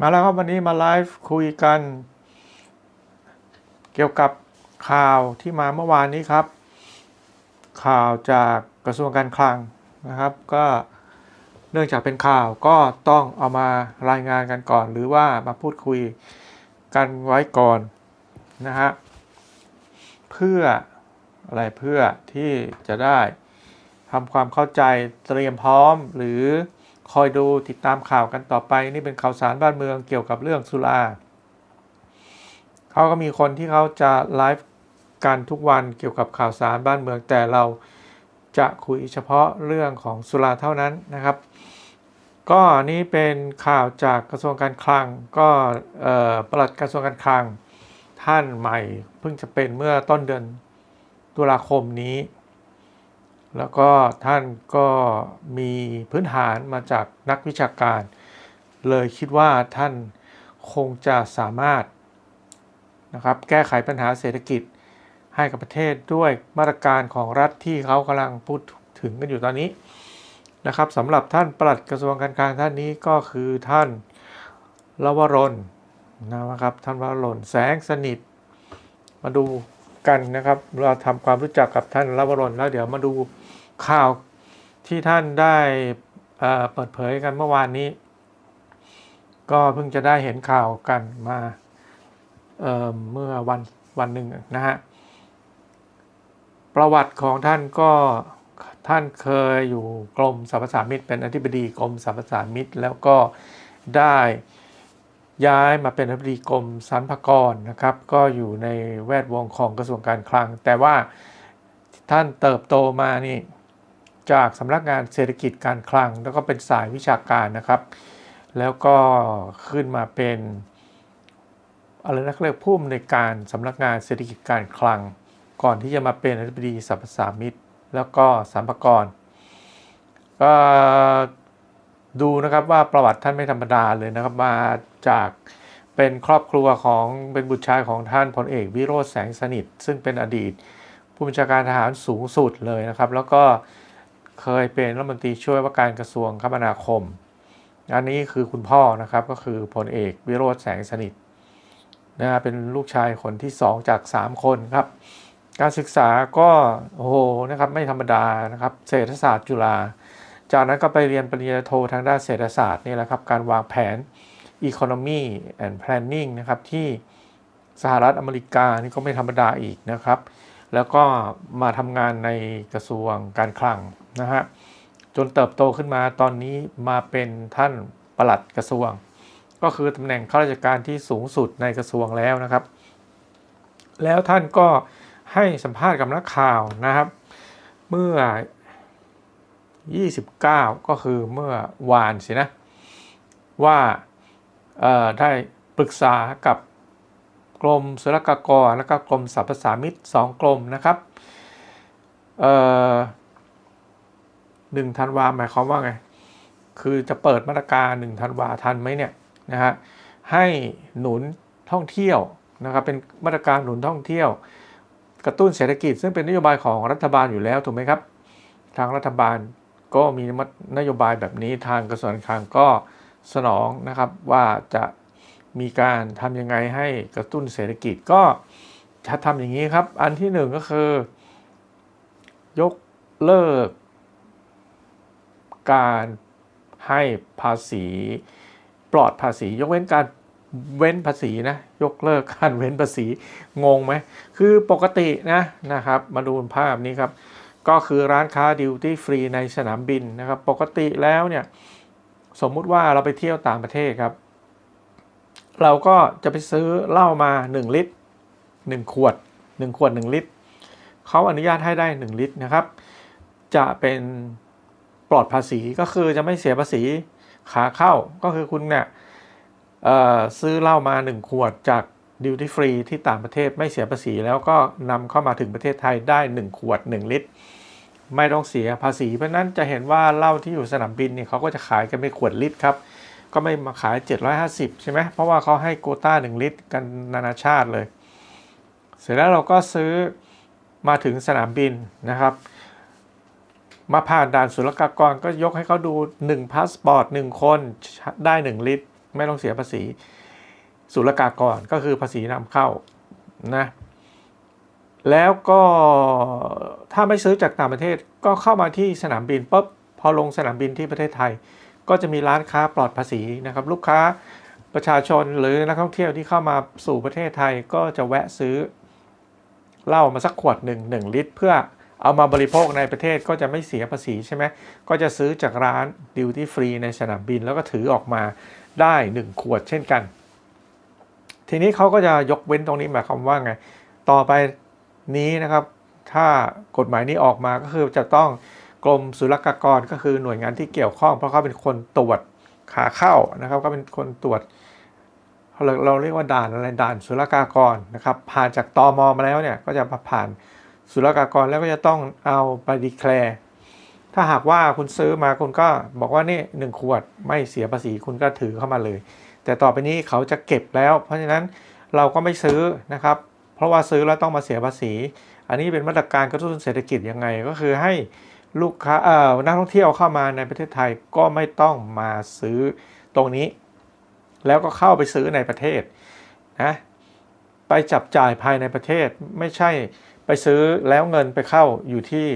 มาแล้วครับวันนี้มาไลฟ์คุยกัน เกี่ยวกับข่าวที่มาเมื่อวานนี้ครับ ข่าวจากกระทรวงการคลังนะครับ ก็เนื่องจากเป็นข่าวก็ต้องเอามารายงานกันก่อน หรือว่ามาพูดคุยกันไว้ก่อนนะฮะเพื่ออะไรเพื่อที่จะได้ทำความเข้าใจเตรียมพร้อมหรือ คอยดูติดตามข่าวกันต่อไป นี่เป็นข่าวสารบ้านเมืองเกี่ยวกับเรื่องสุราเขาก็มีคนที่เขาจะไลฟ์กันทุกวันเกี่ยวกับข่าวสารบ้านเมืองแต่เราจะคุยเฉพาะเรื่องของสุราเท่านั้นนะครับ ก็นี่เป็นข่าวจากกระทรวงการคลัง ก็ปลัดกระทรวงการคลังท่านใหม่ เพิ่งจะเป็นเมื่อต้นเดือนตุลาคมนี้ แล้วก็ท่านก็มีพื้นฐานมาจากนักวิชาการ เลยคิดว่าท่านคงจะสามารถนะครับแก้ไขปัญหาเศรษฐกิจให้กับประเทศด้วยมาตรการของรัฐที่เขากำลังพูดถึงกันอยู่ตอนนี้นะครับสำหรับท่านปลัดกระทรวงการคลังท่านนี้ก็คือท่านลวรนนะครับท่านวรนแสงสนิท มาดู กันนะครับ เราทำความรู้จักกับท่านลวรนแล้วเดี๋ยวมาดูข่าวที่ท่านได้เปิดเผยกันเมื่อวานนี้ ก็เพิ่งจะได้เห็นข่าวกันมาเเมื่อวันวันหนึ่งนะฮะประวัติของท่านก็ท่านเคยอยู่กรมสรรพสามิตเป็นอธิบดีกรมสรรพสามิตแล้วก็ได้ ย้ายมาเป็นอธิบดีกรมสรรพากรนะครับ ก็อยู่ในแวดวงของกระทรวงการคลัง แต่ว่าท่านเติบโตมานี่จากสำนักงานเศรษฐกิจการคลัง แล้วก็เป็นสายวิชาการนะครับ แล้วก็ขึ้นมาเป็นอะไรนักเรียกผู้อำนวยการสำนักงานเศรษฐกิจการคลัง ก่อนที่จะมาเป็นอธิบดีสรรพสามิตแล้วก็สัมภากรก็ ดูนะครับว่าประวัติท่านไม่ธรรมดาเลยนะครับ มาจากเป็นครอบครัวของเป็นบุตรชายของท่านพลเอกวิโรธแสงสนิท ซึ่งเป็นอดีต ผู้บัญชาการทหารสูงสุดเลยนะครับ แล้วก็เคยเป็นรัฐมนตรีช่วยว่าการกระทรวงคมนาคม อันนี้คือคุณพ่อนะครับก็คือพลเอกวิโรธแสงสนิทนะเป็นลูกชายคนที่ 2 จาก 3 คนครับ การศึกษาก็โอ้โหนะครับไม่ธรรมดานะครับเศรษฐศาสตร์จุฬา จากนั้นก็ไปเรียนปริญญาโททางด้านเศรษฐศาสตร์นี่แหละครับการวางแผน Economy and Planning นะครับที่สหรัฐอเมริกานี่ก็ไม่ธรรมดาอีกนะครับ แล้วก็มาทำงานในกระทรวงการคลังนะฮะจนเติบโตขึ้นมาตอนนี้มาเป็นท่านปลัดกระทรวง ก็คือตำแหน่งข้าราชการที่สูงสุดในกระทรวงแล้วนะครับ แล้วท่านก็ให้สัมภาษณ์กับนักข่าวนะครับ เมื่อ 29 ก็คือเมื่อวานสินะ ว่าได้ปรึกษากับกรมศุลกากรและก็กรมสรรพสามิตสองกรมนะครับหนึ่งธันวาหมายความว่าไง คือจะเปิดมาตรการหนึ่งธันวาทันไหมเนี่ยนะฮะให้หนุนท่องเที่ยวนะครับเป็นมาตรการหนุนท่องเที่ยว กระตุ้นเศรษฐกิจซึ่งเป็นนโยบายของรัฐบาลอยู่แล้วถูกไหมครับ ทางรัฐบาล ก็มีนโยบายแบบนี้ทางกระทรวงการคลังก็สนองนะครับว่าจะมีการทำยังไงให้กระตุ้นเศรษฐกิจก็จะทำอย่างนี้ครับ อันที่หนึ่งก็คือ ยกเลิก การให้ภาษี ปลอดภาษี ยกเว้นการเว้นภาษีนะ ยกเลิกการเว้นภาษีงงไหมคือปกตินะนะครับ มาดูภาพนี้ครับ ก็คือร้านค้าดิวตี้ฟรีในสนามบินนะครับ ปกติแล้วเนี่ยสมมุติว่าเราไปเที่ยวต่างประเทศครับ เราก็จะไปซื้อเหล้ามา 1 ลิตร 1 ขวด 1 ขวด 1 ลิตรเขาอนุญาตให้ได้ 1 ลิตรนะครับ จะเป็นปลอดภาษีก็คือจะไม่เสียภาษีขาเข้าก็คือคุณเนี่ยซื้อเหล้ามา 1 ขวดจากดิวตี้ฟรีที่ต่างประเทศไม่เสียภาษีแล้วก็นำเข้ามาถึงประเทศไทยได้ 1 ขวด 1 ลิตร ไม่ต้องเสียภาษี เพราะนั้นจะเห็นว่าเหล้าที่อยู่สนามบินเนี่ยเขาก็จะขายกันเป็นขวดลิตรครับ ก็ไม่มาขาย 750 ใช่ไหมเพราะว่าเขาให้โกต้า 1 ลิตรกันนานาชาติเลย เสร็จแล้วเราก็ซื้อมาถึงสนามบินนะครับ มาผ่านด่านศุลกากรก็ยกให้เขาดู1พาสปอร์ต1คนได้ 1 ลิตร ไม่ต้องเสียภาษีศุลกากรก็คือภาษีนำเข้านะ แล้วก็ถ้าไม่ซื้อจากต่างประเทศก็เข้ามาที่สนามบินปุ๊บพอลงสนามบินที่ประเทศไทย ก็จะมีร้านค้าปลอดภาษีนะครับ ลูกค้าประชาชนหรือนักท่องเที่ยวที่เข้ามาสู่ประเทศไทยก็จะแวะซื้อเหล้ามาสักขวดหนึ่งหนึ่งลิตร เพื่อเอามาบริโภคในประเทศก็จะไม่เสียภาษีใช่ไหมก็จะซื้อจากร้านดิวตี้ฟรีในสนามบินแล้วก็ถือออกมาได้ 1 ขวดเช่นกัน ทีนี้เขาก็จะยกเว้นตรงนี้หมายความว่าไง ต่อไป นี้นะครับ ถ้ากฎหมายนี้ออกมาก็คือจะต้องกรมศุลกากรก็คือหน่วยงานที่เกี่ยวข้อง เพราะเขาเป็นคนตรวจขาเข้านะครับ ก็เป็นคนตรวจเราเราเรียกว่าด่านอะไรด่านศุลกากรนะครับ ผ่านจากตอมมาแล้วเนี่ยก็จะผ่านศุลกากรแล้วก็จะต้องเอาไปดีแคลร์ถ้าหากว่าคุณซื้อมาคุณก็บอกว่านี่หนึ่งขวดไม่เสียภาษีคุณก็ถือเข้ามาเลย แต่ต่อไปนี้เขาจะเก็บแล้ว เพราะฉะนั้นเราก็ไม่ซื้อนะครับ เพราะว่าซื้อแล้วต้องมาเสียภาษี อันนี้เป็นมาตรการกระตุ้นเศรษฐกิจยังไง ก็คือให้ลูกค้าเอ่อนักท่องเที่ยวเข้ามาในประเทศไทยก็ไม่ต้องมาซื้อตรงนี้ แล้วก็เข้าไปซื้อในประเทศนะไปจับจ่ายภายในประเทศไม่ใช่ไปซื้อแล้วเงินไปเข้าอยู่ที่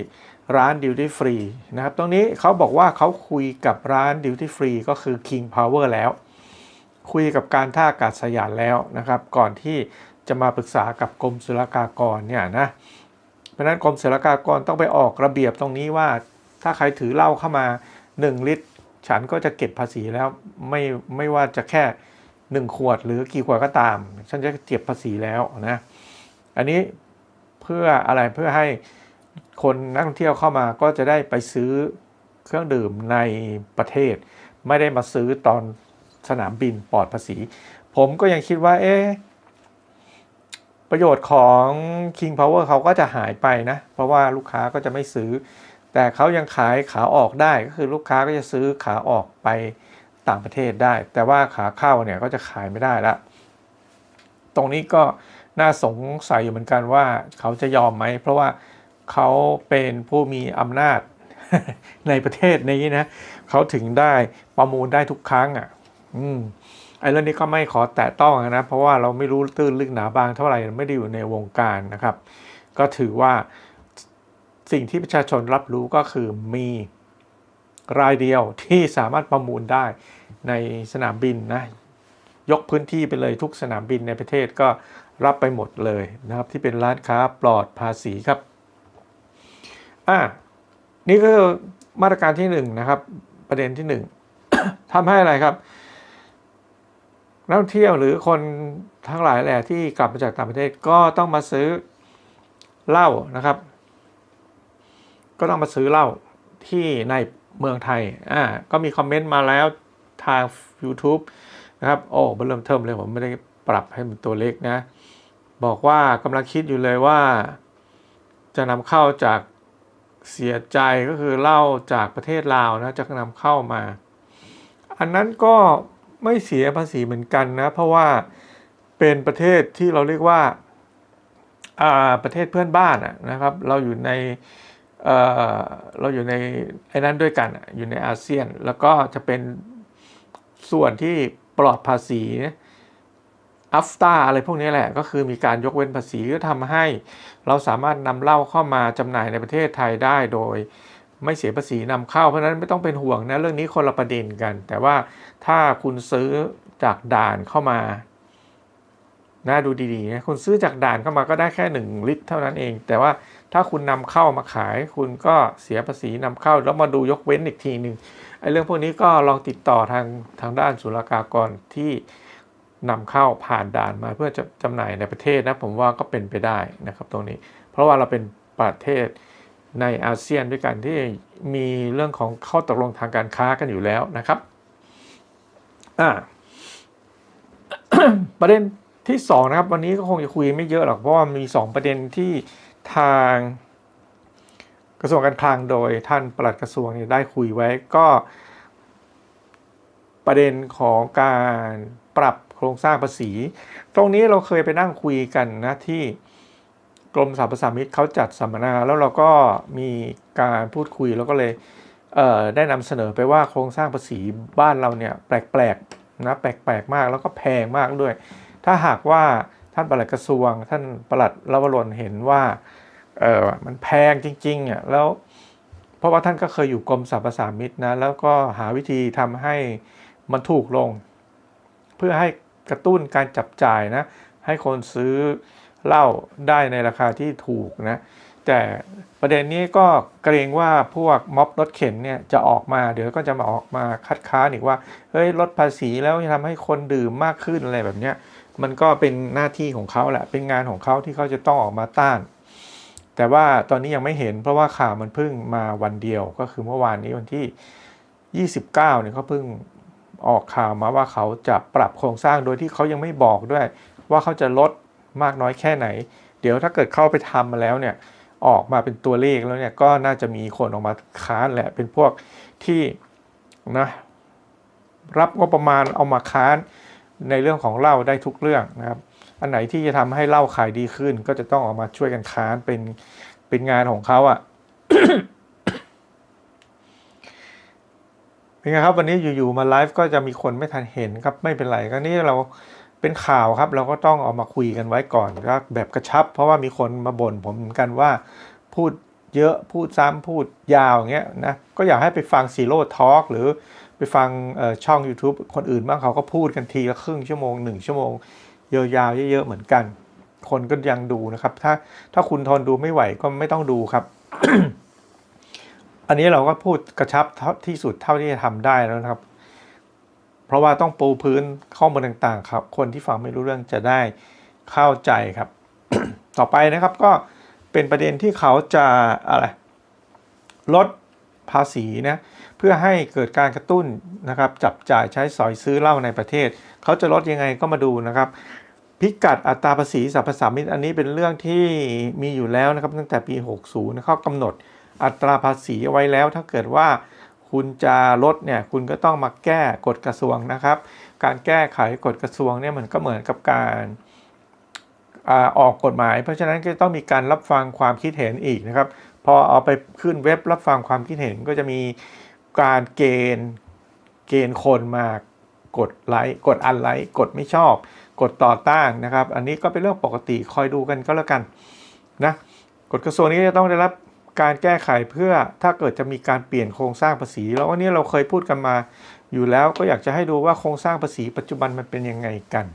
ร้านดิวตี้ฟรีนะครับ ตรงนี้เขาบอกว่าเขาคุยกับร้านดิวตี้ฟรีก็คือ King Power แล้ว คุยกับการท่าอากาศยานแล้วนะครับ ก่อนที่ จะมาปรึกษากับกรมศุลกากรเนี่ยนะเพราะนั้นกรมศุลกากรต้องไปออกระเบียบตรงนี้ว่า ถ้าใครถือเหล้าเข้ามา 1 ลิตร ฉันก็จะเก็บภาษีแล้วไม่ไม่ว่าจะแค่ 1 ขวดหรือกี่ขวดก็ตาม ฉันจะเก็บภาษีแล้วนะอันนี้เพื่ออะไรเพื่อให้คนนักท่องเที่ยวเข้ามาก็จะได้ไปซื้อเครื่องดื่มในประเทศ ไม่ได้มาซื้อตอนสนามบินปลอดภาษี ผมก็ยังคิดว่า เอ๊ะ ประโยชน์ของ King Power เขาก็จะหายไปนะ เพราะว่าลูกค้าก็จะไม่ซื้อ แต่เขายังขายขาออกได้ก็คือลูกค้าก็จะซื้อขาออกไปต่างประเทศได้ แต่ว่าขาเข้าเนี่ยก็จะขายไม่ได้ละตรงนี้ก็น่าสงสัยอยู่เหมือนกันว่าเขาจะยอมไหม เพราะว่าเขาเป็นผู้มีอำนาจในประเทศนี้นะเขาถึงได้ประมูลได้ทุกครั้งอะ อืม ไอ้เรื่องนี้ก็ไม่ขอแตะต้องนะ เพราะว่าเราไม่รู้ตื้นลึกหนาบางเท่าไหร่ไม่ได้อยู่ในวงการนะครับ ก็ถือว่าสิ่งที่ประชาชนรับรู้ก็คือมีรายเดียวที่สามารถประมูลได้ในสนามบินนะยกพื้นที่ไปเลยทุกสนามบินในประเทศก็รับไปหมดเลยนะครับ ที่เป็นร้านค้าปลอดภาษีครับอ่านี่ก็มาตรการที่หนึ่งนะครับ ประเด็นที่หนึ่งทำให้อะไรครับ นักท่องเที่ยวหรือคนทั้งหลายแหละที่กลับมาจากต่างประเทศก็ต้องมาซื้อเหล้านะครับ ก็ต้องมาซื้อเหล้าที่ในเมืองไทยอ่าก็มีคอมเมนต์มาแล้วทาง YouTube นะครับ โอ้เริ่มเทิมเลยผมไม่ได้ปรับให้มันตัวเล็กนะ บอกว่ากำลังคิดอยู่เลยว่า จะนำเข้าจากเสียใจก็คือเหล้าจากประเทศลาวนะจะนำเข้ามา อันนั้นก็ ไม่เสียภาษีเหมือนกันนะ เพราะว่าเป็นประเทศที่เราเรียกว่าประเทศเพื่อนบ้านนะครับ เราอยู่ในเเราอยู่ในไอ้นั้นด้วยกันอยู่ในอาเซียน แล้วก็จะเป็นส่วนที่ปลอดภาษีอัฟตาอะไรพวกนี้แหละ ก็คือมีการยกเว้นภาษีก็ทำให้ เราสามารถนำเหล้าเข้ามาจำหน่ายในประเทศไทยได้โดย ไม่เสียภาษีนำเข้าเพราะนั้นไม่ต้องเป็นห่วงนะเรื่องนี้คนละประเด็นกัน แต่ว่าถ้าคุณซื้อจากด่านเข้ามานะดูดีๆนะคุณซื้อจากด่านเข้ามาก็ได้แค่ 1 ลิตร เท่านั้นเอง แต่ว่าถ้าคุณนำเข้ามาขาย คุณก็เสียภาษีนำเข้า แล้วมาดูยกเว้นอีกทีหนึ่งไอ้เรื่องพวกนี้ก็ลองติดต่อทางทางด้านศุลกากรที่นำเข้าผ่านด่านมาเพื่อจะจำหน่ายในประเทศนะผมว่าก็เป็นไปได้นะครับตรงนี้ เพราะว่าเราเป็นประเทศ ในอาเซียนด้วยกันที่มีเรื่องของข้อตกลงทางการค้ากันอยู่แล้วนะครับประเด็นที่สองนะครับวันนี้ก็คงจะคุยไม่เยอะหรอกเพราะว่ามีสองประเด็นที่ทางกระทรวงการคลังโดยท่านปลัดกระทรวงเนี่ยได้คุยไว้ก็ประเด็นของการปรับโครงสร้างภาษี ตรงนี้เราเคยไปนั่งคุยกันนะที่ กรมสรรพสามิตเขาจัดสัมมนา แล้วเราก็มีการพูดคุยแล้วก็เลยเได้นำเสนอไปว่าโครงสร้างภาษีบ้านเราเนี่ยแปลกๆนะแปลกๆมากแล้วก็แพงมากด้วย ถ้าหากว่าท่านปลัดกระทรวง ท่านปลัดลวรนเห็นว่าเออมันแพงจริงๆอะแล้วเพราะว่าท่านก็เคยอยู่กรมสรรพสามิตนะแล้วก็หาวิธีทำให้มันถูกลง เพื่อให้กระตุ้นการจับจ่ายนะให้คนซื้อ เหล้าได้ในราคาที่ถูกนะแต่ประเด็นนี้ก็เกรงว่าพวกม็อบรถเข็นเนี่ยจะออกมาเดี๋ยวก็จะมาออกมาคัดค้านอีกว่าเฮ้ยลดภาษีแล้วจะทำให้คนดื่มมากขึ้นอะไรแบบเนี้ยมันก็เป็นหน้าที่ของเขาแหละ เป็นงานของเขาที่เขาจะต้องออกมาต้าน แต่ว่าตอนนี้ยังไม่เห็นเพราะว่าข่าวมันเพิ่งมาวันเดียวก็คือเมื่อวานนี้วันที่ 29เนี่ยเขาเพิ่งออกข่าวมาว่าเขาจะปรับโครงสร้างโดยที่เขายังไม่บอกด้วย ว่าเขาจะลด มากน้อยแค่ไหน เดี๋ยวถ้าเกิดเข้าไปทำมาแล้วเนี่ยออกมาเป็นตัวเลขแล้วเนี่ยก็น่าจะมีคนออกมาค้านแหละเป็นพวกที่นะรับงบประมาณเอามาค้านในเรื่องของเหล้าได้ทุกเรื่องนะครับ อันไหนที่จะทำให้เหล้าขายดีขึ้น ก็จะต้องออกมาช่วยกันค้านเป็นเป็นงานของเขาอะ่ะเป็นไงครับวันนี้อยู่ๆมาไลฟ์ก็จะมีคนไม่ทันเห็นครับไม่เป็นไรก็นี่เรา เป็นข่าวครับ เราก็ต้องเอามาคุยกันไว้ก่อนก็แบบกระชับ เพราะว่ามีคนมาบ่นผมเหมือนกันว่า พูดเยอะพูดซ้ำพูดยาวอย่างเงี้ยนะก็อยากให้ไปฟังซีโร่ทอล์กหรือไปฟังช่อง YouTube คนอื่นบ้างเขาก็พูดกันทีละครึ่งชั่วโมงหนึ่งชั่วโมงยาวๆเยอะๆเหมือนกัน คนก็ยังดูนะครับ ถ้าถ้าคุณทนดูไม่ไหวก็ไม่ต้องดูครับ อันนี้เราก็พูดกระชับที่สุดเท่าที่จะทำได้แล้วนะครับ เพราะว่าต้องปูพื้นข้อมูลต่างๆครับ คนที่ฟังไม่รู้เรื่องจะได้เข้าใจครับ ต่อไปนะครับก็เป็นประเด็นที่เขาจะอะไรลดภาษีนะเพื่อให้เกิดการกระตุ้นนะครับ จับจ่ายใช้สอยซื้อเหล้าในประเทศ เขาจะลดยังไงก็มาดูนะครับ พิกัดอัตราภาษีสรรพสามิตอันนี้เป็นเรื่องที่มีอยู่แล้วนะครับ ตั้งแต่ปี 60นะเขากำหนดอัตราภาษีเอาไว้แล้วถ้าเกิดว่า คุณจะลดเนี่ยคุณก็ต้องมาแก้กฎกระทรวงนะครับ การแก้ไขกฎกระทรวงเนี่ยมันก็เหมือนกับการออกกฎหมาย เพราะฉะนั้นก็ต้องมีการรับฟังความคิดเห็นอีกนะครับ พอเอาไปขึ้นเว็บรับฟังความคิดเห็นก็จะมีการเกณฑ์เกณฑ์คนมากดไลค์กดอันไลค์กดไม่ชอบ กดต่อต้านนะครับ อันนี้ก็เป็นเรื่องปกติคอยดูกันก็แล้วกันนะกฎกระทรวงนี้จะต้องได้รับ การแก้ไขเพื่อถ้าเกิดจะมีการเปลี่ยนโครงสร้างภาษี แล้ววันนี้เราเคยพูดกันมาอยู่แล้วก็อยากจะให้ดูว่าโครงสร้างภาษีปัจจุบันมันเป็นยังไงกัน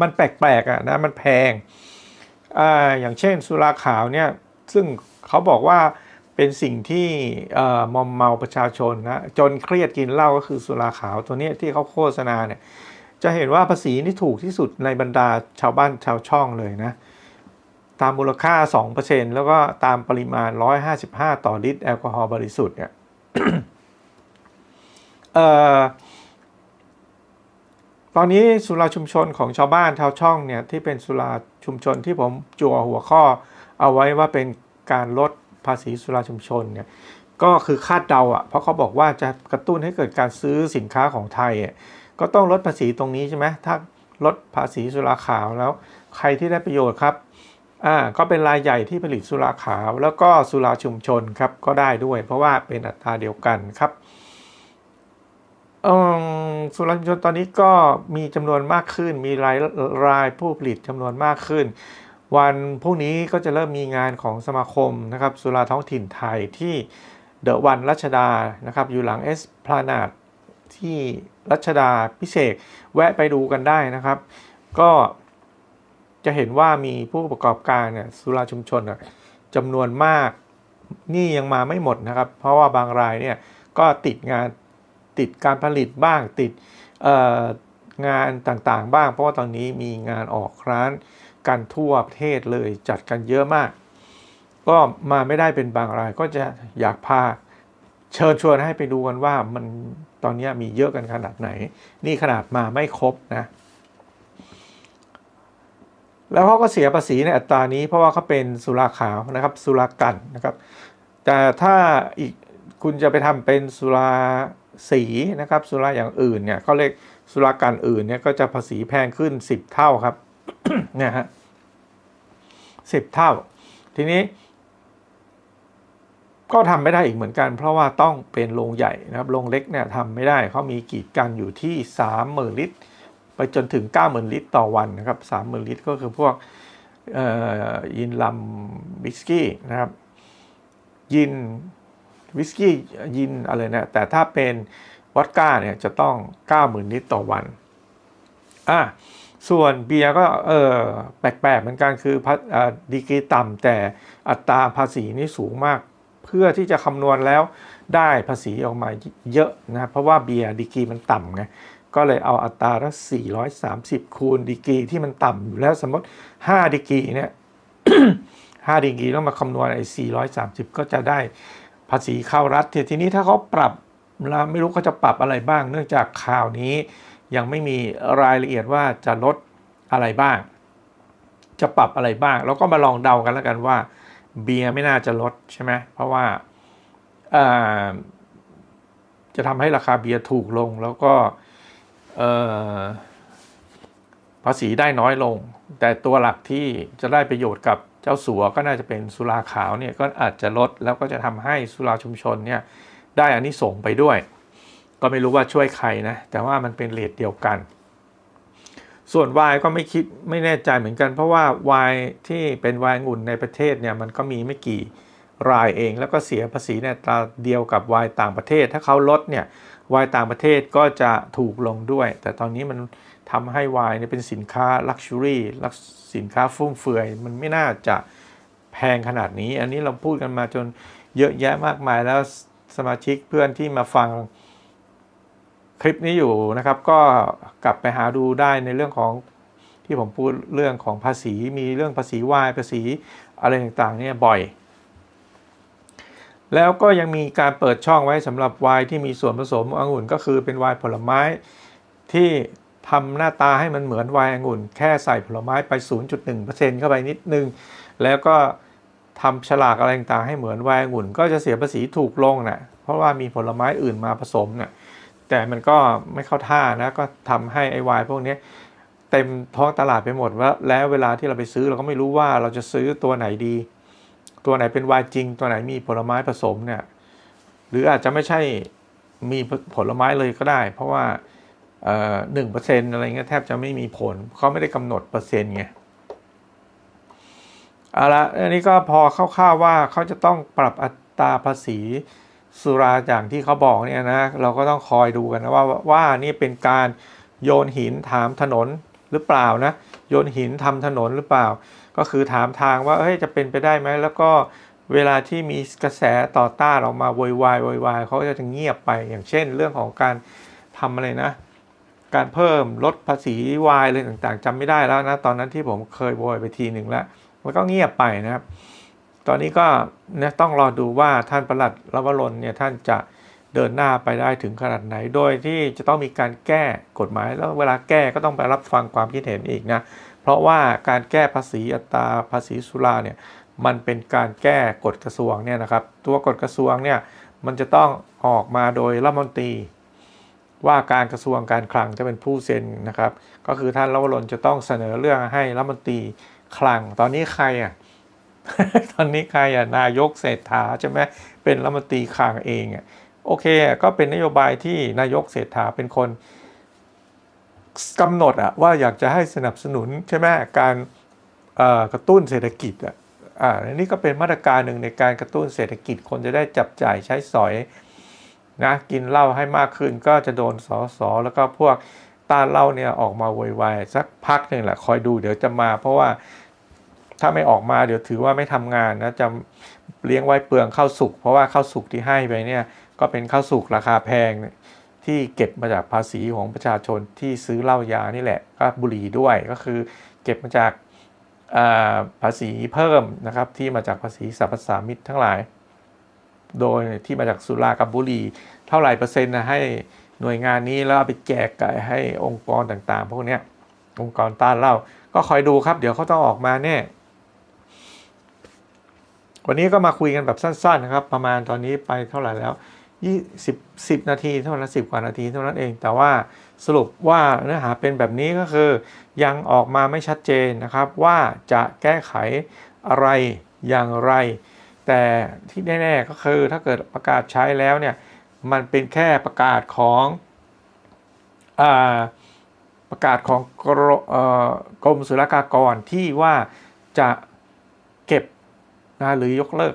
มันแปลกๆอะนะมันแพงอ่าอย่างเช่นสุราขาวเนี่ยซึ่งเขาบอกว่าเป็นสิ่งที่มอมเมาประชาชนนะจนเครียดกินเหล้าก็คือสุราขาวตัวนี้ที่เขาโฆษณาเนี่ยจะเห็นว่าภาษีนี่ถูกที่สุดในบรรดาชาวบ้านชาวช่องเลยนะ ตามมูลค่า 2%แล้วก็ตามปริมาณ 155 ต่อลิตร แอลกอฮอล์บริสุทธิ์เนี่ยตอนนี้สุราชุมชนของชาวบ้านชาวช่องเนี่ยที่เป็นสุราชุมชนที่ผมจั่วหัวข้อ เอาไว้ว่าเป็นการลดภาษีสุราชุมชนเนี่ยก็คือคาดเดาอะเพราะเขาบอกว่าจะกระตุ้นให้เกิดการซื้อสินค้าของไทยก็ต้องลดภาษีตรงนี้ใช่ไหมถ้าลดภาษีสุราขาวแล้ว ใครที่ได้ประโยชน์ครับ อ่าก็เป็นรายใหญ่ที่ผลิตสุราขาว แล้วก็สุราชุมชนครับก็ได้ด้วย เพราะว่าเป็นอัตราเดียวกันครับสุราชุมชนตอนนี้ก็มีจำนวนมากขึ้น มีรายรายผู้ผลิตจำนวนมากขึ้น วันพรุ่งนี้ก็จะเริ่มมีงานของสมาคมนะครับสุราท้องถิ่นไทยที่เดอะวันรัชดานะครับอยู่หลังเอสพลานาดที่รัชดาพิเศษแวะไปดูกันได้นะครับ ก็ จะเห็นว่ามีผู้ประกอบการเนี่ยสุราชุมชนจำนวนมากนี่ยังมาไม่หมดนะครับ เพราะว่าบางรายเนี่ยก็ติดงานติดการผลิตบ้างติดงานต่างๆ บ้าง เพราะว่าตอนนี้มีงานออกร้านกันทั่วประเทศเลยจัดกันเยอะมาก ก็มาไม่ได้เป็นบางรายก็จะอยากพาเชิญชวนให้ไปดูกันว่ามันตอนนี้มีเยอะกันขนาดไหน นี่ขนาดมาไม่ครบนะ แล้วเขาก็เสียภาษีในอัตรานี้ เพราะว่าเขาเป็นสุราขาวนะครับสุรากันนะครับ แต่ถ้าอีกคุณจะไปทำเป็นสุราสีนะครับสุราอย่างอื่นเนี่ยเขาเรียกสุรากันอื่นเนี่ยก็จะภาษีแพงขึ้น 10 เท่าครับเนี่ยฮะสิบเท่า ทีนี้ ก็ทำไม่ได้อีกเหมือนกัน เพราะว่าต้องเป็นโรงใหญ่นะครับโรงเล็กเนี่ยทำไม่ได้เขามีกีดกันอยู่ที่ 30,000 ลิตร จนถึง 90,000 ลิตรต่อวันนะครับ 30,000 ลิตรก็คือพวกยินลำวิสกี้นะครับ ยินวิสกี้ยินอะไรนะ แต่ถ้าเป็นวอดก้าเนี่ยจะต้อง 90,000 ลิตรต่อวันอะส่วนเบียร์ก็เออแปลกๆเหมือนกันคือดีกรีต่ำแต่อัตราภาษีนี่สูงมาก เพื่อที่จะคำนวณแล้วได้ภาษีออกมาเยอะนะเพราะว่าเบียร์ดีกรีมันต่ำไง ก็เลยเอาอัตราละ 430 คูณดีกรีที่มันต่ำอยู่แล้วสมมติ 5 ดีกรีเนี่ย 5 ดีกรีต้องมาคำนวณไอ้ 430 ก็จะได้ภาษีเข้ารัฐทีนี้ถ้าเขาปรับเราไม่รู้เขาจะปรับอะไรบ้าง เนื่องจากข่าวนี้ยังไม่มีรายละเอียดว่าจะลดอะไรบ้าง จะปรับอะไรบ้าง แล้วก็มาลองเดากันแล้วกันว่า เบียร์ไม่น่าจะลดใช่ไหมเพราะว่าจะทำให้ราคาเบียร์ถูกลงแล้วก็ ภาษีได้น้อยลง แต่ตัวหลักที่จะได้ประโยชน์กับเจ้าสัวก็น่าจะเป็นสุราขาวเนี่ยก็อาจจะลดแล้วก็จะทำให้สุราชุมชนเนี่ยได้อันนี้ส่งไปด้วย ก็ไม่รู้ว่าช่วยใครนะแต่ว่ามันเป็นเลทเดียวกัน ส่วนวายก็ไม่คิดไม่แน่ใจเหมือนกัน เพราะว่าวายที่เป็นวายงุ่นในประเทศเนี่ยมันก็มีไม่กี่รายเองแล้วก็เสียภาษีในตราเดียวกับวายต่างประเทศ ถ้าเขาลดเนี่ย วายต่างประเทศก็จะถูกลงด้วย แต่ตอนนี้มันทำให้วายเนี่ยเป็นสินค้าลักชัวรี่สินค้าฟุ่มเฟือย มันไม่น่าจะแพงขนาดนี้ อันนี้เราพูดกันมาจนเยอะแยะมากมายแล้วสมาชิกเพื่อนที่มาฟังคลิปนี้อยู่นะครับ ก็กลับไปหาดูได้ในเรื่องของที่ผมพูดเรื่องของภาษีมีเรื่องภาษีวายภาษีอะไรต่างๆเนี่ยบ่อย แล้วก็ยังมีการเปิดช่องไว้สำหรับไวายที่มีส่วนผสมองุ่นก็คือเป็นไวายผลไม้ ที่ทำหน้าตาให้มันเหมือนไวายองุ่น แค่ใส่ผลไม้ไป 0.1%เข้าไปนิดนึง แล้วก็ทำฉลากอะไรต่างๆให้เหมือนไวายองุ่น ก็จะเสียภาษีถูกลงนะเพราะว่ามีผลไม้อื่นมาผสมเนะ่ยแต่มันก็ไม่เข้าท่านะก็ทำให้ไอไวายพวกนี้เต็มท้องตลาดไปหมดว่าแล้วเวลาที่เราไปซื้อเราก็ไม่รู้ว่าเราจะซื้อตัวไหนดี ตัวไหนเป็นวายจริง ตัวไหนมีผลไม้ผสมเนี่ยหรืออาจจะไม่ใช่มีผลไม้เลยก็ได้ เพราะว่าหนึ่งเปอร์เซ็นต์อะไรเงี้ยแทบจะไม่มีผลเขาไม่ได้กำหนดเปอร์เซ็นต์ไงเอาละอันนี้ก็พอคร่าวๆว่าเขาจะต้องปรับอัตราภาษีสุราอย่างที่เขาบอกเนี่ยนะเราก็ต้องคอยดูกันนะว่าว่านี่เป็นการโยนหินถามถนนหรือเปล่านะโยนหินทำถนนหรือเปล่า ก็คือถามทางว่าเฮ้ยจะเป็นไปได้ไหมแล้วก็เวลาที่มีกระแสต่อต้านออกมาโวยวายโวยวายเขาจะเงียบไปอย่างเช่น เรื่องของการทำอะไรนะ การเพิ่มลดภาษีวายอะไรต่างๆจำไม่ได้แล้วนะตอนนั้นที่ผมเคยโวยไปทีหนึ่งแล้วมันก็เงียบไปนะครับ ตอนนี้ก็นะต้องรอดูว่าท่านประหลัดรวรนเนี่ยท่านจะเดินหน้าไปได้ถึงขนาดไหน โดยที่จะต้องมีการแก้กฎหมาย แล้วเวลาแก้ก็ต้องไปรับฟังความคิดเห็นอีกนะ เพราะว่าการแก้ภาษีอัตราภาษีสุราเนี่ยมันเป็นการแก้กฎกระทรวงเนี่ยนะครับ ตัวกฎกระทรวงเนี่ยมันจะต้องออกมาโดยรัฐมนตรี ว่าการกระทรวงการคลังจะเป็นผู้เซ็นนะครับ ก็คือท่านรัวรนจะต้องเสนอเรื่องให้รัฐมนตรีคลัง ตอนนี้ใครอะตอนนี้ใครอะนายกเศรษฐาใช่ไหมเป็นรัฐมนตรีคลังเองอะโอเคก็เป็นนโยบายที่นายกเศรษฐาเป็นคน กำหนดอะว่าอยากจะให้สนับสนุนใช่ไหมการกระตุ้นเศรษฐกิจอะอ่านี่ก็เป็นมาตรการหนึ่งในการกระตุ้นเศรษฐกิจคนจะได้จับจ่ายใช้สอยนะกินเหล้าให้มากขึ้นก็จะโดนสอสอแล้วก็พวกต้านเหล้าเนี่ยออกมาโวยวายสักพักหนึ่งแหละคอยดูเดี๋ยวจะมา เพราะว่าถ้าไม่ออกมาเดี๋ยวถือว่าไม่ทำงานนะจะเลี้ยงไว้เปลืองข้าวสุกเพราะว่าข้าวสุกที่ให้ไปเนี่ยก็เป็นข้าวสุกราคาแพง ที่เก็บมาจากภาษีของประชาชนที่ซื้อเหล้ายานี่แหละก็บุหรี่ด้วยก็คือเก็บมาจากภาษีเพิ่มนะครับที่มาจากภาษีสรรพสามิตทั้งหลาย โดยที่มาจากสุรากับบุหรี่เท่าไหร่เปอร์เซ็นต์นะให้หน่วยงานนี้แล้วไปแจกให้องค์กรต่างๆ พวกนี้องค์กรต้านเหล้าก็คอยดูครับ เดี๋ยวเขาต้องออกมาแน่วันนี้ก็มาคุยกันแบบสั้นๆนะครับ ประมาณตอนนี้ไปเท่าไหร่แล้ว 20 10นาทีเท่านั้น10กว่านาทีเท่านั้นเอง แต่ว่าสรุปว่าเนื้อหาเป็นแบบนี้ก็คือ ยังออกมาไม่ชัดเจนนะครับว่าจะแก้ไขอะไรอย่างไร แต่ที่แน่ๆก็คือถ้าเกิดประกาศใช้แล้วเนี่ยมันเป็นแค่ประกาศของอประกาศของกรกรมศุลกากรที่ว่าจะเก็บนะหรือยกเลิก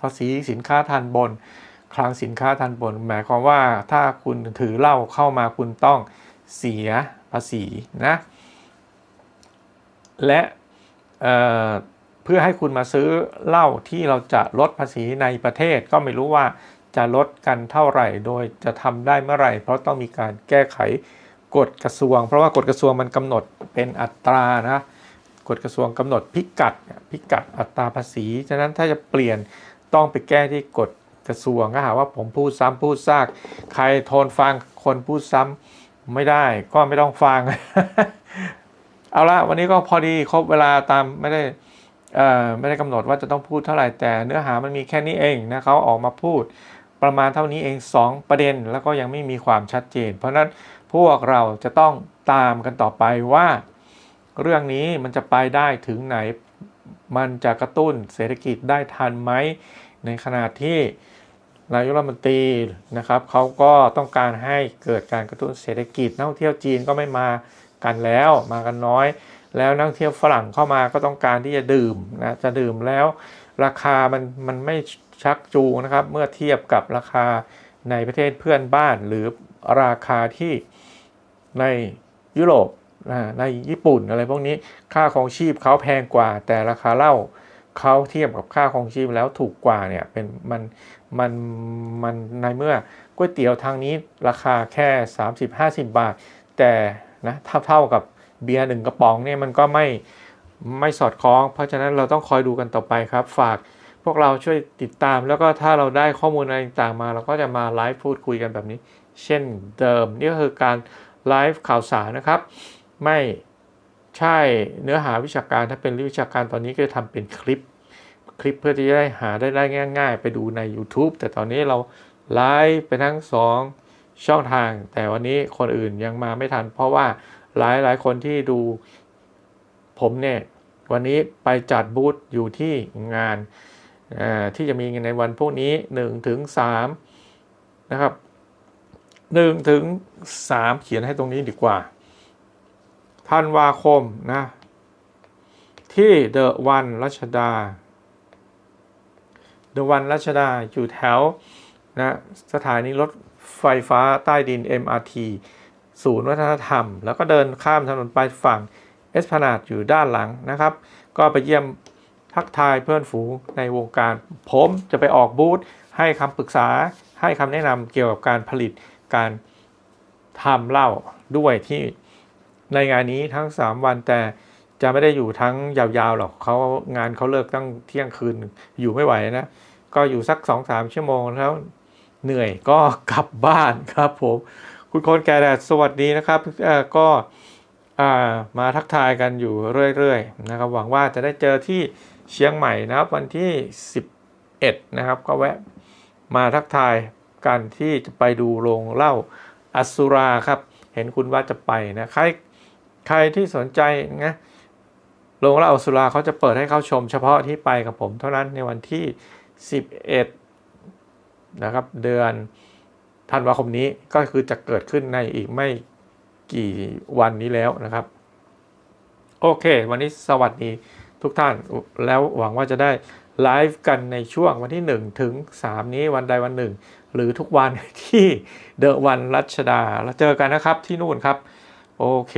ภาษีสินค้าทันบน คลังสินค้าทันบน หมายความว่าถ้าคุณถือเหล้าเข้ามาคุณต้องเสียภาษีนะและเเพื่อให้คุณมาซื้อเหล้าที่เราจะลดภาษีในประเทศ ก็ไม่รู้ว่าจะลดกันเท่าไหร่ โดยจะทำได้เมื่อไหร่ เพราะต้องมีการแก้ไขกฎกระทรวง เพราะว่ากฎกระทรวงมันกำหนดเป็นอัตรานะกฎกระทรวงกำหนดพิกัดพิกัดอัตราภาษี ฉะนั้นถ้าจะเปลี่ยนต้องไปแก้ที่กฎ กระทรวงถ้าหาว่าผมพูดซ้ำพูดซาก ใครทนฟังคนพูดซ้ำไม่ได้ก็ไม่ต้องฟัง เอาละวันนี้ก็พอดีครบเวลาตามไม่ได้ไม่ได้กำหนดว่าจะต้องพูดเท่าไหร่แต่เนื้อหามันมีแค่นี้เองนะเขาออกมาพูดประมาณเท่านี้เอง 2 ประเด็นแล้วก็ยังไม่มีความชัดเจน เพราะฉะนั้นพวกเราจะต้องตามกันต่อไปว่า เรื่องนี้มันจะไปได้ถึงไหน มันจะกระตุ้นเศรษฐกิจได้ทันไหมในขณะที่ นายกรัฐมนตรีนะครับเขาก็ต้องการให้เกิดการกระตุ้นเศรษฐกิจนักท่องเที่ยวจีนก็ไม่มากันแล้วมากันน้อย แล้วนักท่องเที่ยวฝรั่งเข้ามาก็ต้องการที่จะดื่มนะจะดื่มแล้วราคามันมันไม่ชักจูงนะครับ เมื่อเทียบกับราคาในประเทศเพื่อนบ้านหรือราคาที่ในยุโรปในญี่ปุ่นอะไรพวกนี้ค่าของชีพเขาแพงกว่า แต่ราคาเหล้าเขาเทียบกับค่าของชีพแล้วถูกกว่าเนี่ยเป็นมัน มันมันในเมื่อก๋วยเตี๋ยวทางนี้ราคาแค่ 30-50 บาท แต่นะเท่าเท่ากับเบียร์หนึ่งกระป๋องเนี่ยมันก็ไม่ไม่สอดคล้อง เพราะฉะนั้นเราต้องคอยดูกันต่อไปครับ ฝากพวกเราช่วยติดตาม แล้วก็ถ้าเราได้ข้อมูลอะไรต่างมา เราก็จะมาไลฟ์พูดคุยกันแบบนี้ เช่นเดิม นี่ก็คือการไลฟ์ข่าวสารนะครับ ไม่ใช่เนื้อหาวิชาการถ้าเป็นวิชาการตอนนี้ก็จะทำเป็นคลิป คลิปเพื่อที่จะได้หาได้ได้ง่าย ๆ ไปดูใน YouTube แต่ตอนนี้เราไลฟ์ไปทั้ง 2 ช่องทาง แต่วันนี้คนอื่นยังมาไม่ทัน เพราะว่าหลายหลายคนที่ดูผมเนี่ย วันนี้ไปจัดบูธอยู่ที่งานที่จะมีในวันพวกนี้1ถึง3นะครับ1ถึง3เขียนให้ตรงนี้ดีกว่าธันวาคมนะที่เดอะวันรัชดา เดวันรัชดาอยู่แถวนะสถานีรถไฟฟ้าใต้ดิน MRT ศูนย์วัฒนธรรม แล้วก็เดินข้ามถนนไปฝั่งเอสพนาดอยู่ด้านหลังนะครับ ก็ไปเยี่ยมทักทายเพื่อนฝูงในวงการ ผมจะไปออกบูธให้คำปรึกษาให้คำแนะนำเกี่ยวกับการผลิตการทำเหล้าด้วยที่ในงานนี้ทั้ง 3 วันแต่จะไม่ได้อยู่ทั้งยาวๆหรอกเขางานเขาเลิกตั้งเที่ยงคืนอยู่ไม่ไหวนะ ก็อยู่สัก 2-3 ชั่วโมงแล้วเหนื่อยก็กลับบ้านครับผมคุณคนแก่แดดสวัสดีนะครับก็มาทักทายกันอยู่เรื่อยๆนะครับหวังว่าจะได้เจอที่เชียงใหม่นะครับ วันที่ 11 นะครับ ก็แวะมาทักทายกันที่จะไปดูโรงเล้าอสุราครับ เห็นคุณว่าจะไปนะใครใครที่สนใจนะโรงเล้าอสุราเขาจะเปิดให้เข้าชมเฉพาะที่ไปกับผมเท่านั้นในวันที่ 11 นะครับ เดือนธันวาคมนี้ก็คือจะเกิดขึ้นในอีกไม่กี่วันนี้แล้วนะครับ โอเค วันนี้สวัสดีทุกท่านแล้วหวังว่าจะได้ไลฟ์กันในช่วงวันที่ 1 ถึง 3 นี้วันใดวันหนึ่ง หรือทุกวันที่เดอะวันรัชดาแล้วเจอกันนะครับที่นู่นครับ โอเค